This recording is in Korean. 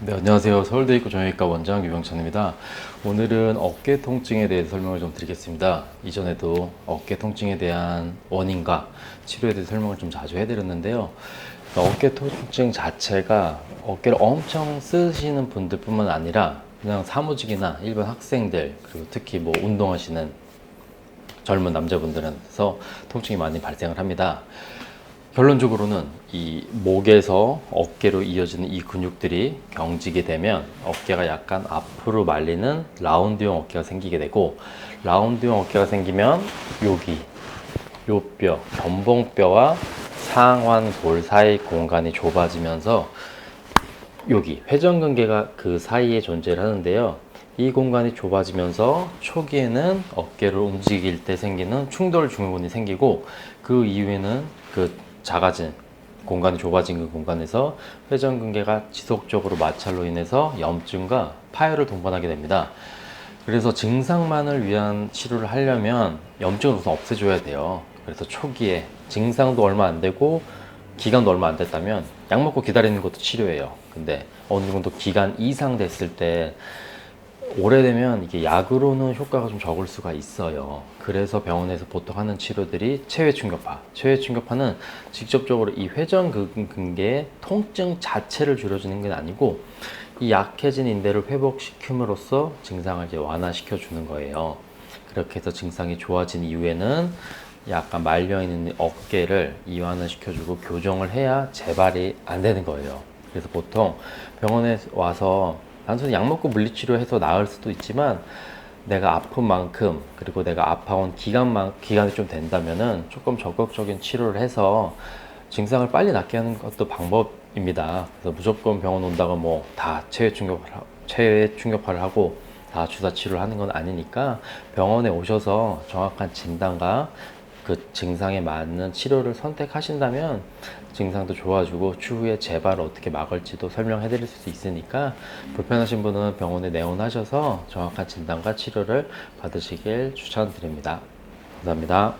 네, 안녕하세요. 서울대 입구 정형외과 원장 유병찬입니다. 오늘은 어깨 통증에 대해 설명을 좀 드리겠습니다. 이전에도 어깨 통증에 대한 원인과 치료에 대해 설명을 좀 자주 해드렸는데요. 어깨 통증 자체가 어깨를 엄청 쓰시는 분들뿐만 아니라 그냥 사무직이나 일반 학생들 그리고 특히 뭐 운동하시는 젊은 남자분들한테서 통증이 많이 발생을 합니다. 결론적으로는 이 목에서 어깨로 이어지는 이 근육들이 경직이 되면 어깨가 약간 앞으로 말리는 라운드형 어깨가 생기게 되고 라운드형 어깨가 생기면 여기 요 뼈, 견봉뼈와 상완 골 사이 공간이 좁아지면서 여기 회전근개가 그 사이에 존재를 하는데요. 이 공간이 좁아지면서 초기에는 어깨를 움직일 때 생기는 충돌 증후군이 생기고 그 이후에는 그 작아진 공간이 좁아진 그 공간에서 회전근개가 지속적으로 마찰로 인해서 염증과 파열을 동반하게 됩니다. 그래서 증상만을 위한 치료를 하려면 염증을 우선 없애줘야 돼요. 그래서 초기에 증상도 얼마 안 되고 기간도 얼마 안 됐다면 약 먹고 기다리는 것도 치료예요. 근데 어느 정도 기간 이상 됐을 때 오래되면 이게 약으로는 효과가 좀 적을 수가 있어요. 그래서 병원에서 보통 하는 치료들이 체외 충격파. 체외 충격파는 직접적으로 이 회전근개의 통증 자체를 줄여주는 게 아니고 이 약해진 인대를 회복시킴으로써 증상을 이제 완화시켜 주는 거예요. 그렇게 해서 증상이 좋아진 이후에는 약간 말려 있는 어깨를 이완을 시켜주고 교정을 해야 재발이 안 되는 거예요. 그래서 보통 병원에 와서 단순히 약 먹고 물리치료해서 나을 수도 있지만 내가 아픈 만큼 그리고 내가 아파온 기간만 기간이 좀 된다면은 조금 적극적인 치료를 해서 증상을 빨리 낫게 하는 것도 방법입니다. 그래서 무조건 병원 온다고 뭐 다 체외 충격을 하- 체외 충격파를 하고 다 주사 치료를 하는 건 아니니까 병원에 오셔서 정확한 진단과 그 증상에 맞는 치료를 선택하신다면 증상도 좋아지고 추후에 재발을 어떻게 막을지도 설명해 드릴 수 있으니까 불편하신 분은 병원에 내원하셔서 정확한 진단과 치료를 받으시길 추천드립니다. 감사합니다.